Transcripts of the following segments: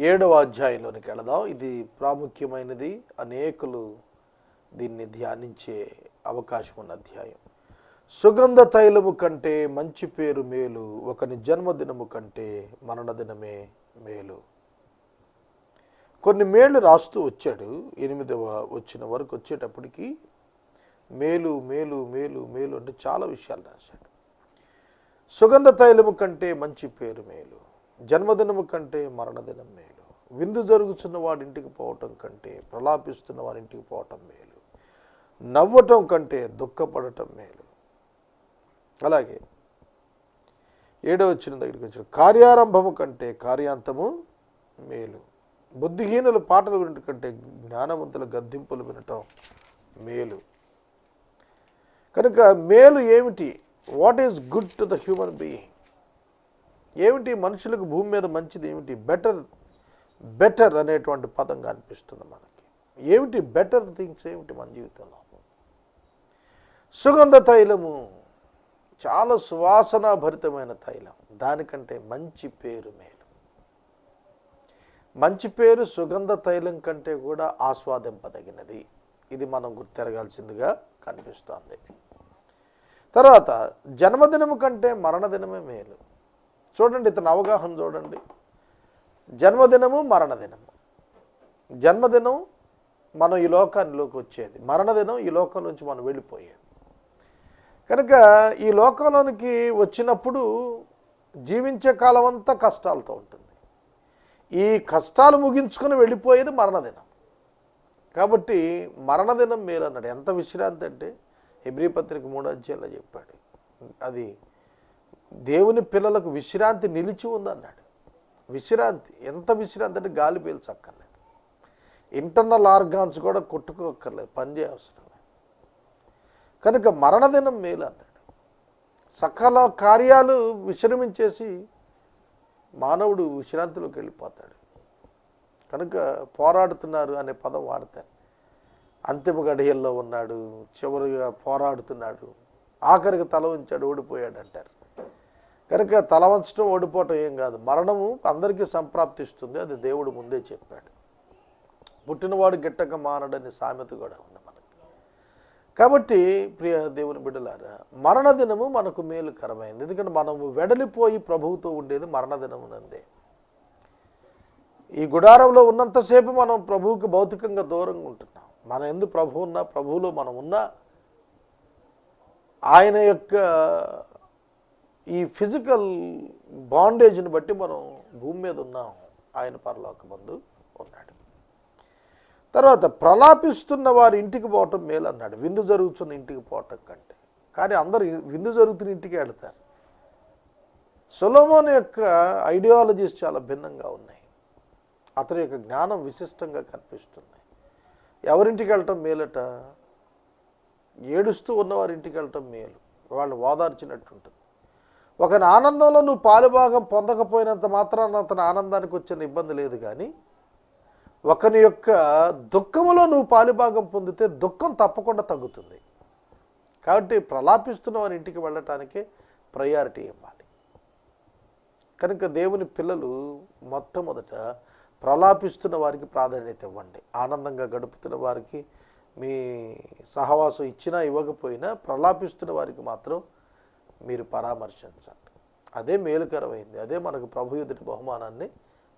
ఏడవ అధ్యాయంలోనికి వెళదాం. ఇది ప్రాముఖ్యమైనది. అనేకులు దీన్ని ధ్యానించే అవకాశం ఉన్న అధ్యాయం. సుగంధ తైలము కంటే మంచి పేరు మేలు ఒకని జన్మదినము కంటే మరణదినమే మేలు. కొన్ని మేళ్ళు రాస్తూ వచ్చాడు. ఎనిమిదవ వచ్చిన వరకు వచ్చేటప్పటికి మేలు మేలు మేలు మేలు అంటే చాలా విషయాలు రాశాడు. సుగంధ తైలము కంటే మంచి పేరు మేలు. జన్మదినము కంటే మరణదినం మేలు. విందు జరుగుతున్న వాడింటికి పోవటం కంటే ప్రలాపిస్తున్న వారింటికి పోవటం మేలు. నవ్వటం కంటే దుఃఖపడటం మేలు. అలాగే ఏడో వచ్చిన దగ్గరికి వచ్చిన కార్యారంభము కంటే కార్యాంతము మేలు. బుద్ధిహీనుల పాటలు వినటం కంటే జ్ఞానవంతుల గద్దింపులు వినటం మేలు. కనుక మేలు ఏమిటి? What is good to the human being ఏమిటి మనుషులకు భూమి మీద మంచిది? ఏమిటి బెటర్ బెటర్ అనేటువంటి పదంగా అనిపిస్తుంది మనకి. ఏమిటి బెటర్ థింగ్స్ ఏమిటి మన జీవితంలో? సుగంధ తైలము చాలా సువాసన భరితమైన తైలం. దానికంటే మంచి పేరు మేలు. మంచి పేరు సుగంధ తైలం కంటే కూడా ఆస్వాదింపదగినది. ఇది మనం గుర్తెరగాల్సిందిగా కనిపిస్తోంది. తర్వాత జన్మదినము కంటే మరణదినమే మేలు. చూడండి ఇతని అవగాహన చూడండి. జన్మదినము మరణదినము. జన్మదినం మనం ఈ లోకానిలోకి వచ్చేది. మరణదినం ఈ లోకం నుంచి మనం వెళ్ళిపోయేది. కనుక ఈ లోకంలోనికి వచ్చినప్పుడు జీవించే కాలం అంతా కష్టాలతో ఉంటుంది. ఈ కష్టాలు ముగించుకొని వెళ్ళిపోయేది మరణదినం. కాబట్టి మరణదినం మేలు అన్నాడు ఎంత విశ్రాంతి అంటే హెబ్రి పత్రిక మూడో అధ్యాయంలో చెప్పాడు. అది దేవుని పిల్లలకు విశ్రాంతి నిలిచి ఉందన్నాడు. విశ్రాంతి ఎంత విశ్రాంతి అంటే గాలి పీల్చక్కర్లేదు. ఇంటర్నల్ ఆర్గాన్స్ కూడా కొట్టుకోక్కర్లేదు పని అవసరం లేదు. కనుక మరణదినం మేలు అన్నాడు సకల కార్యాలు విశ్రమించేసి మానవుడు విశ్రాంతిలోకి వెళ్ళిపోతాడు. కనుక పోరాడుతున్నారు అనే పదం వాడతారు. అంతిమ గడియల్లో ఉన్నాడు చివరిగా పోరాడుతున్నాడు. ఆఖరికి తల ఉంచాడు ఓడిపోయాడు అంటారు కనుక తల వంచడం ఓడిపోవటం ఏం కాదు. మరణము అందరికీ సంప్రాప్తిస్తుంది. అది దేవుడు ముందే చెప్పాడు. పుట్టినవాడు గిట్టక మానడని సామెత కూడా ఉంది మనకి. కాబట్టి ప్రియ దేవుని బిడ్డలారా మరణదినము మనకు మేలుకరమైంది. ఎందుకంటే మనము వెడలిపోయి ప్రభువుతో ఉండేది మరణ నందే ఈ గుడారంలో ఉన్నంతసేపు మనం ప్రభువుకి భౌతికంగా దూరంగా ఉంటున్నాం. మన ఎందు ప్రభు ఉన్నా ప్రభువులో మనం ఉన్నా ఆయన యొక్క ఈ ఫిజికల్ బాండేజ్ని బట్టి మనం భూమి మీద ఉన్నాం. ఆయన పరలోక పరలోకమందు ఉన్నాడు. తర్వాత ప్రలాపిస్తున్న వారి ఇంటికి పోవటం మేలు అన్నాడు. విందు జరుగుతున్న ఇంటికి పోవటం కంటే. కానీ అందరు విందు జరుగుతున్న ఇంటికి వెళ్తారు. సొలోమోన్ యొక్క ఐడియాలజీస్ చాలా భిన్నంగా ఉన్నాయి. అతని యొక్క జ్ఞానం విశిష్టంగా కనిపిస్తుంది ఎవరింటికి వెళ్ళటం మేలట? ఏడుస్తూ ఉన్నవారింటికి వెళ్ళటం మేలు. వాళ్ళు ఓదార్చినట్టు ఉంటుంది ఒకని ఆనందంలో నువ్వు పాలుభాగం పొందకపోయినంత మాత్రాన అతని ఆనందానికి వచ్చిన ఇబ్బంది లేదు కానీ ఒకని యొక్క దుఃఖములో నువ్వు పాలుభాగం పొందితే దుఃఖం తప్పకుండా తగ్గుతుంది. కాబట్టి ప్రలాపిస్తున్న వారి ఇంటికి వెళ్ళటానికి ప్రయారిటీ ఇవ్వాలి. కనుక దేవుని పిల్లలు మొట్టమొదట ప్రలాపిస్తున్న వారికి ప్రాధాన్యత ఇవ్వండి. ఆనందంగా గడుపుతున్న వారికి మీ సహవాసం ఇచ్చినా ఇవ్వకపోయినా ప్రలాపిస్తున్న వారికి మాత్రం మీరు పరామర్శించండి. అదే మేలుకరమైంది. అదే మనకు ప్రభు ఎదుటి బహుమానాన్ని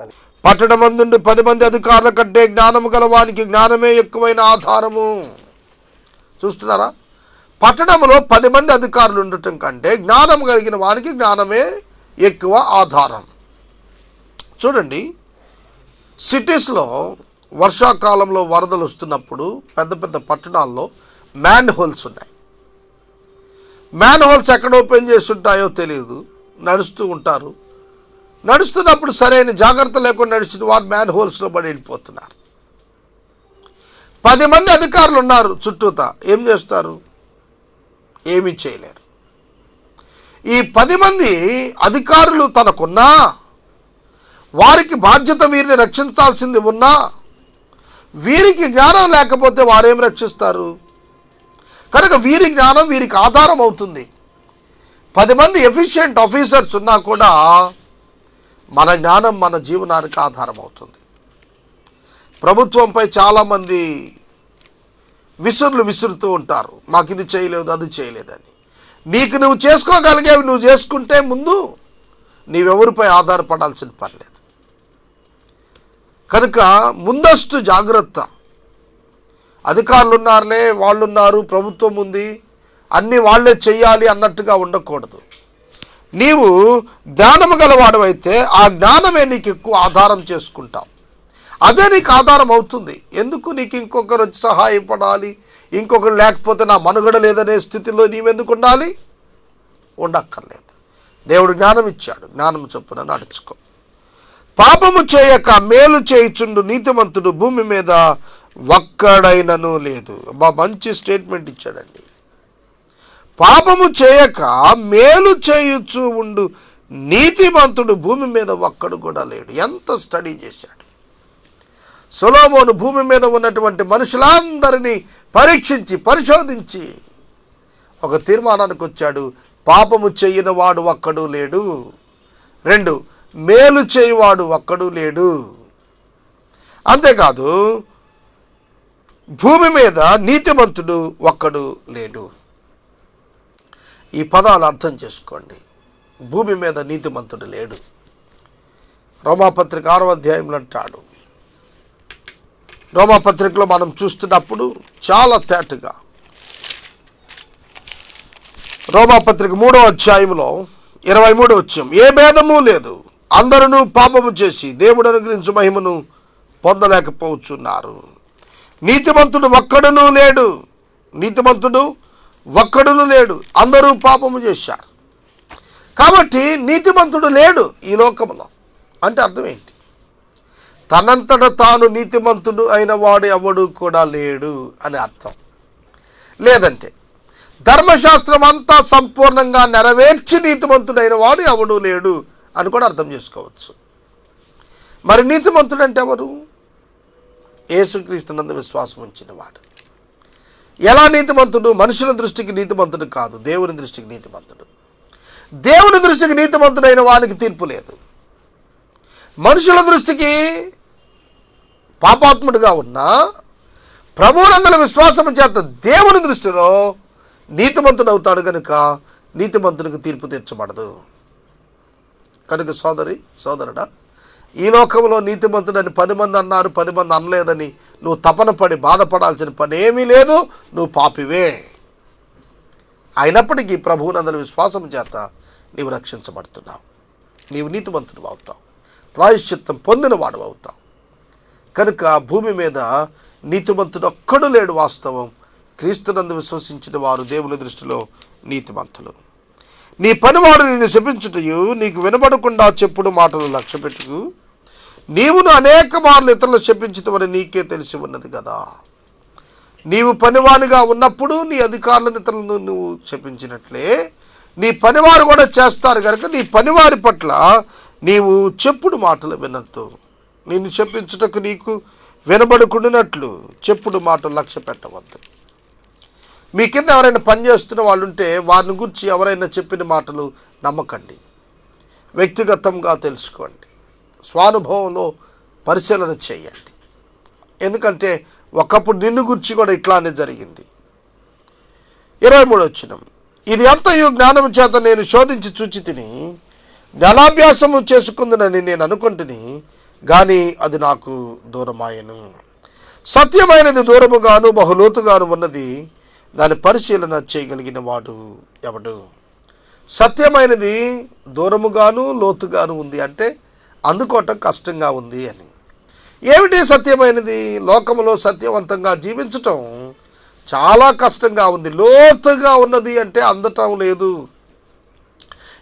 కలిగి పట్టణమందుండి పది మంది అధికారుల కంటే జ్ఞానము గలవానికి జ్ఞానమే ఎక్కువైన ఆధారము. చూస్తున్నారా? పట్టణంలో పది మంది అధికారులు ఉండటం కంటే జ్ఞానం కలిగిన వానికి జ్ఞానమే ఎక్కువ ఆధారం. చూడండి సిటీస్లో వర్షాకాలంలో వరదలు వస్తున్నప్పుడు పెద్ద పెద్ద పట్టణాల్లో మ్యాన్ హోల్స్ ఉన్నాయి. మ్యాన్ హోల్స్ ఎక్కడ ఓపెన్ చేసి ఉంటాయో తెలియదు నడుస్తూ ఉంటారు. నడుస్తున్నప్పుడు సరైన జాగ్రత్త లేకుండా నడిచిన వారు మ్యాన్ హోల్స్లో పడి వెళ్ళిపోతున్నారు. పది మంది అధికారులు ఉన్నారు చుట్టూత. ఏం చేస్తారు? ఏమీ చేయలేరు. ఈ పది మంది అధికారులు తనకున్నా వారికి బాధ్యత వీరిని రక్షించాల్సింది ఉన్నా వీరికి జ్ఞానం లేకపోతే వారేం రక్షిస్తారు? కనుక వీరి జ్ఞానం వీరికి ఆధారం అవుతుంది. పది మంది ఎఫిషియెంట్ ఆఫీసర్స్ ఉన్నా కూడా మన జ్ఞానం మన జీవనానికి ఆధారం అవుతుంది. ప్రభుత్వంపై చాలామంది విసురులు విసురుతూ ఉంటారు. మాకు ఇది చేయలేదు అది చేయలేదని. నీకు నువ్వు చేసుకోగలిగేవి నువ్వు చేసుకుంటే ముందు నీవెవరిపై ఆధారపడాల్సిన పని లేదు. కనుక ముందస్తు జాగ్రత్త. అధికారులు ఉన్నారులే వాళ్ళు ఉన్నారు ప్రభుత్వం ఉంది అన్నీ వాళ్ళే చెయ్యాలి అన్నట్టుగా ఉండకూడదు. నీవు జ్ఞానము గలవాడవైతే ఆ జ్ఞానమే నీకు ఎక్కువ ఆధారం చేసుకుంటావు. అదే నీకు ఆధారం అవుతుంది. ఎందుకు నీకు ఇంకొకరు వచ్చి సహాయపడాలి ఇంకొకరు లేకపోతే నా మనుగడ లేదనే స్థితిలో నీవెందుకు ఉండాలి? ఉండక్కర్లేదు. దేవుడు జ్ఞానం ఇచ్చాడు. జ్ఞానం చొప్పున నడుచుకో. పాపము చేయక మేలు చేయుచుండు నీతిమంతుడు భూమి మీద ఒక్కడైనను లేదు. బా మంచి స్టేట్మెంట్ ఇచ్చాడండి. పాపము చేయక మేలు చేయొచ్చు ఉండు. నీతిమంతుడు భూమి మీద ఒక్కడు కూడా లేడు. ఎంత స్టడీ చేశాడు. సొలోమోను భూమి మీద ఉన్నటువంటి మనుషులందరినీ పరీక్షించి పరిశోధించి ఒక తీర్మానానికి వచ్చాడు. పాపము చేయని వాడు ఒక్కడు లేడు. రెండు మేలు చేయువాడు ఒక్కడు లేడు. అంతేకాదు భూమి మీద నీతిమంతుడు ఒక్కడు లేడు. ఈ పదాలు అర్థం చేసుకోండి. భూమి మీద నీతిమంతుడు లేడు. రోమాపత్రిక ఆరో అధ్యాయంలో అంటాడు. రోమాపత్రికలో మనం చూస్తున్నప్పుడు చాలా తేటగా రోమాపత్రిక మూడో అధ్యాయంలో ఇరవై మూడో వచ్చాం ఏ భేదము లేదు. అందరూ పాపము చేసి దేవుడు అనుగ్రహించు మహిమను పొందలేకపోతున్నారు. నీతిమంతుడు ఒక్కడును లేడు. నీతిమంతుడు ఒక్కడును లేడు. అందరూ పాపము చేశారు. కాబట్టి నీతిమంతుడు లేడు ఈ లోకంలో అంటే అర్థం ఏంటి? తనంతట తాను నీతిమంతుడు అయిన వాడు ఎవడు కూడా లేడు అని అర్థం. లేదంటే ధర్మశాస్త్రం అంతా సంపూర్ణంగా నెరవేర్చి నీతిమంతుడైన వాడు ఎవడు లేడు అని కూడా అర్థం చేసుకోవచ్చు. మరి నీతిమంతుడు అంటే ఎవరు? యేసుక్రీస్తునందు విశ్వాసం ఉంచిన వాడు ఎలా నీతిమంతుడు? మనుషుల దృష్టికి నీతిమంతుడు కాదు దేవుని దృష్టికి నీతిమంతుడు. దేవుని దృష్టికి నీతిమంతుడైన వానికి తీర్పు లేదు. మనుషుల దృష్టికి పాపాత్ముడిగా ఉన్నా ప్రభువునందుల విశ్వాసము చేత దేవుని దృష్టిలో నీతిమంతుడు అవుతాడు కనుక నీతిమంతునికి తీర్పు తీర్చబడదు. కనుక సోదరి సోదరుడా ఈ లోకంలో నీతిమంతుడని పది మంది అన్నారు పది మంది అనలేదని నువ్వు తపన పడి బాధపడాల్సిన పని ఏమీ లేదు నువ్వు పాపివే. అయినప్పటికీ ప్రభువునందరి విశ్వాసం చేత నీవు రక్షించబడుతున్నావు. నీవు నీతిమంతుడు అవుతావు. ప్రాయశ్చిత్తం పొందిన వాడు అవుతావు. కనుక భూమి మీద నీతిమంతుడు ఒక్కడు లేడు వాస్తవం. క్రీస్తునందు విశ్వసించిన వారు దేవుని దృష్టిలో నీతిమంతులు. నీ పనివాడు నిన్ను శపించుటయు నీకు వినబడకుండా చెప్పుడు మాటలు లక్ష్యపెట్టుకు. నీవును అనేక మార్లు ఇతరులు చెప్పించటమని నీకే తెలిసి ఉన్నది కదా. నీవు పనివానిగా ఉన్నప్పుడు నీ అధికారులను ఇతరులను నువ్వు చెప్పించినట్లే నీ పనివారు కూడా చేస్తారు కనుక నీ పనివారి పట్ల నీవు చెప్పుడు మాటలు వినద్దు. నిన్ను చెప్పించుటకు నీకు వినబడుకుండినట్లు చెప్పుడు మాటలు లక్ష్య పెట్టవద్దు. మీ కింద ఎవరైనా పనిచేస్తున్న వాళ్ళు ఉంటే వారిని గురించి ఎవరైనా చెప్పిన మాటలు నమ్మకండి. వ్యక్తిగతంగా తెలుసుకోండి. స్వానుభవంలో పరిశీలన చేయండి. ఎందుకంటే ఒకప్పుడు నిన్ను గురించి కూడా ఇట్లానే జరిగింది. ఇరవై మూడు వచ్చినం ఇది అంతయు జ్ఞానము చేత నేను శోధించి చూచి తిని జ్ఞానాభ్యాసము చేసుకుందునని నేను అనుకుంటుని కానీ అది నాకు దూరమాయను. సత్యమైనది దూరముగాను బహులోతుగాను ఉన్నది దాని పరిశీలన చేయగలిగిన వాడు ఎవడు? సత్యమైనది దూరముగాను లోతుగాను ఉంది అంటే అందుకోవటం కష్టంగా ఉంది అని. ఏమిటి సత్యమైనది? లోకములో సత్యవంతంగా జీవించటం చాలా కష్టంగా ఉంది. లోతుగా ఉన్నది అంటే అందటం లేదు.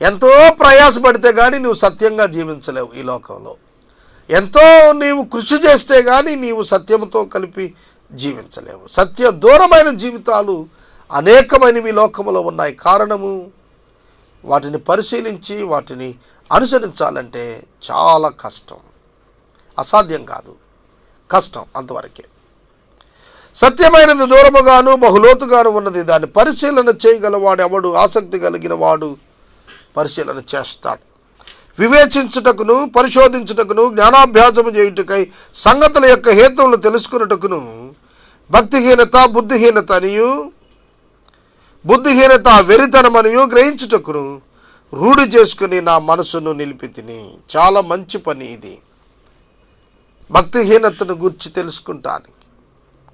ఎంతో ప్రయాసపడితే కానీ నువ్వు సత్యంగా జీవించలేవు ఈ లోకంలో. ఎంతో నీవు కృషి చేస్తే కానీ నీవు సత్యంతో కలిపి జీవించలేవు. సత్య దూరమైన జీవితాలు అనేకమైనవి ఈ లోకములో ఉన్నాయి. కారణము? వాటిని పరిశీలించి వాటిని అనుసరించాలంటే చాలా కష్టం. అసాధ్యం కాదు. కష్టం అంతవరకే. సత్యమైనది దూరముగాను బహులోతుగాను ఉన్నది. దాన్ని పరిశీలన చేయగలవాడు ఎవడు? ఆసక్తి కలిగిన వాడు పరిశీలన చేస్తాడు. వివేచించుటకును పరిశోధించుటకును జ్ఞానాభ్యాసము చేయుటకై సంగతుల యొక్క హేతువులను తెలుసుకున్నటకును భక్తిహీనత బుద్ధిహీనత అనియు బుద్ధిహీనత వెరితనమనియు గ్రహించుటకును రూఢి చేసుకుని నా మనసును నిలిపి తిని చాలా మంచి పని ఇది. భక్తిహీనతను గురించి తెలుసుకుంటానికి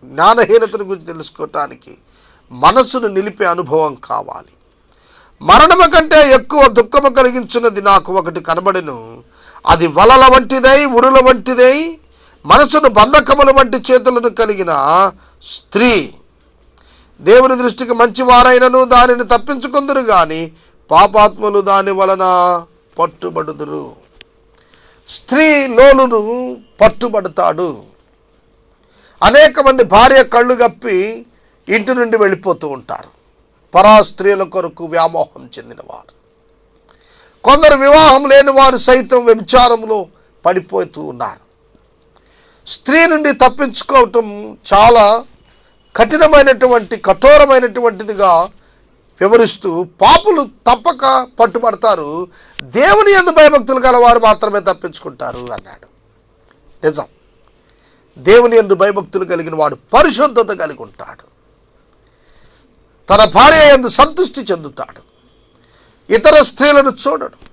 జ్ఞానహీనతను గురించి తెలుసుకోవటానికి మనసును నిలిపే అనుభవం కావాలి. మరణము కంటే ఎక్కువ దుఃఖము కలిగించున్నది నాకు ఒకటి కనబడెను. అది వలల వంటిదై ఉరుల వంటిదై మనసును బంధకముల వంటి చేతులను కలిగిన స్త్రీ. దేవుని దృష్టికి మంచివారైనను దానిని తప్పించుకుందరు కానీ పాపాత్ములు దాని వలన పట్టుబడుదురు. స్త్రీ లోలును పట్టుబడతాడు. అనేక మంది భార్య కళ్ళు గప్పి ఇంటి నుండి వెళ్ళిపోతూ ఉంటారు. పరా స్త్రీల కొరకు వ్యామోహం చెందినవారు. కొందరు వివాహం లేని వారు సైతం వ్యభిచారంలో పడిపోతూ ఉన్నారు. స్త్రీ నుండి తప్పించుకోవటం చాలా కఠినమైనటువంటి కఠోరమైనటువంటిదిగా వివరిస్తూ పాపులు తప్పక పట్టుబడతారు. దేవుని ఎందు భయభక్తులు గలవారు మాత్రమే తప్పించుకుంటారు అన్నాడు. నిజం. దేవుని ఎందు భయభక్తులు కలిగిన వాడు పరిశుద్ధత కలిగి ఉంటాడు. తన భార్య ఎందు సంతృష్టి చెందుతాడు. ఇతర స్త్రీలను చూడడు.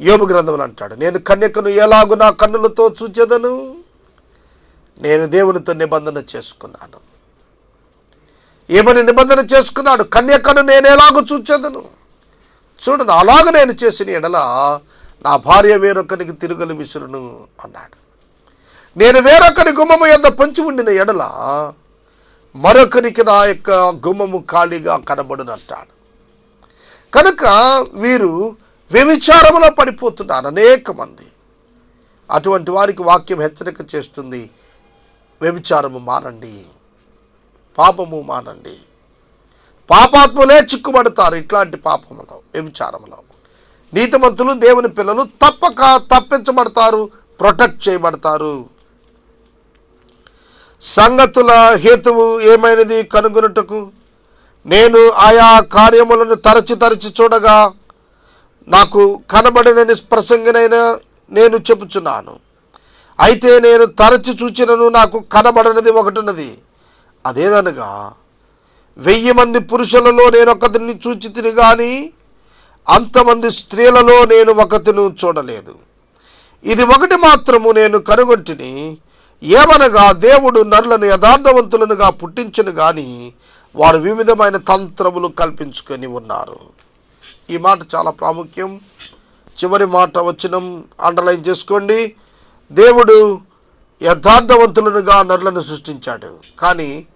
యోగు గ్రంథములు అంటాడు నేను కన్యకను ఎలాగు నా కన్నులతో చూచెదను? నేను దేవునితో నిబంధన చేసుకున్నాను. ఏమని నిబంధన చేసుకున్నాడు? కన్యకను నేను ఎలాగో చూచెదను. చూడను అలాగ నేను చేసిన ఎడల నా భార్య వేరొకరికి తిరుగులు విసురును అన్నాడు. నేను వేరొకరి గుమ్మము ఎంత పంచి ఉండిన ఎడల మరొకరికి నా యొక్క గుమ్మము ఖాళీగా కనబడునంటాడు కనుక వీరు వ్యభిచారములో పడిపోతున్నారు అనేక మంది. అటువంటి వారికి వాక్యం హెచ్చరిక చేస్తుంది వ్యభిచారము మానండి. పాపము మానండి. పాపాత్ములే చిక్కుబడతారు ఇట్లాంటి పాపములో వ్యభిచారములో. నీతిమంతులు దేవుని పిల్లలు తప్పక తప్పించబడతారు ప్రొటెక్ట్ చేయబడతారు. సంగతుల హేతువు ఏమైనది కనుగొనుటకు? నేను ఆయా కార్యములను తరచి తరచి చూడగా నాకు కనబడినని ప్రసంగినైనా నేను చెప్పుచున్నాను. అయితే నేను తరచి చూచినను నాకు కనబడినది ఒకటినది అదేదనగా వెయ్యి మంది పురుషులలో నేను ఒకతిని చూచితిని కానీ అంతమంది స్త్రీలలో నేను ఒకతిను చూడలేదు. ఇది ఒకటి మాత్రము నేను కనుగొంటిని ఏమనగా దేవుడు నరులను యథార్థవంతులనుగా పుట్టించను కానీ వారు వివిధమైన తంత్రములు కల్పించుకొని ఉన్నారు. ఈ మాట చాలా ప్రాముఖ్యం. చివరి మాట వచ్చినం అండర్లైన్ చేసుకోండి. దేవుడు యథార్థవంతులనుగా నరులను సృష్టించాడు. కానీ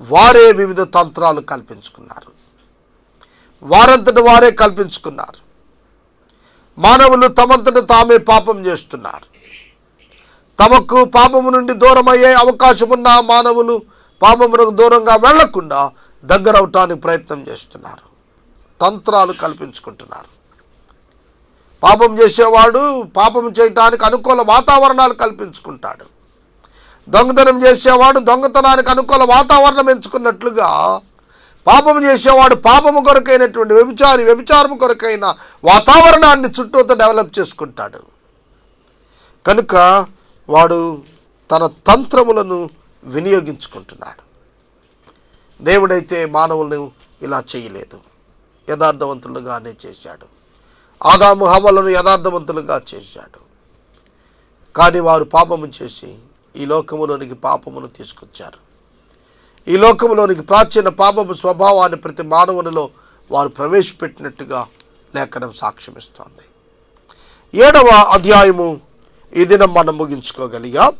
వారే వివిధ తంత్రాలు కల్పించుకున్నారు. వారంతట వారే కల్పించుకున్నారు. మానవులు తమంతట తామే పాపం చేస్తున్నారు. తమకు పాపము నుండి దూరం అయ్యే అవకాశం ఉన్న మానవులు పాపమునకు దూరంగా వెళ్ళకుండా దగ్గర అవటానికి ప్రయత్నం చేస్తున్నారు. తంత్రాలు కల్పించుకుంటున్నారు. పాపం చేసేవాడు పాపం చేయటానికి అనుకూల వాతావరణాలు కల్పించుకుంటాడు. దొంగతనం చేసేవాడు దొంగతనానికి అనుకూల వాతావరణం ఎంచుకున్నట్లుగా పాపం చేసేవాడు పాపము కొరకైనటువంటి వ్యభిచారి వ్యభిచారము కొరకైన వాతావరణాన్ని చుట్టూతో డెవలప్ చేసుకుంటాడు. కనుక వాడు తన తంత్రములను వినియోగించుకుంటున్నాడు. దేవుడైతే మానవులను ఇలా చేయలేదు. యథార్థవంతులుగానే చేశాడు. ఆదాము హవలను యథార్థవంతులుగా చేశాడు. కానీ వారు పాపము చేసి ఈ లోకములోనికి పాపమును తీసుకొచ్చారు. ఈ లోకములోనికి ప్రాచీన పాపపు స్వభావాన్ని ప్రతి మానవునిలో వారు ప్రవేశపెట్టినట్టుగా లేఖనం సాక్ష్యమిస్తోంది. ఏడవ అధ్యాయము ఈ దినం మనం ముగించుకోగలిగా.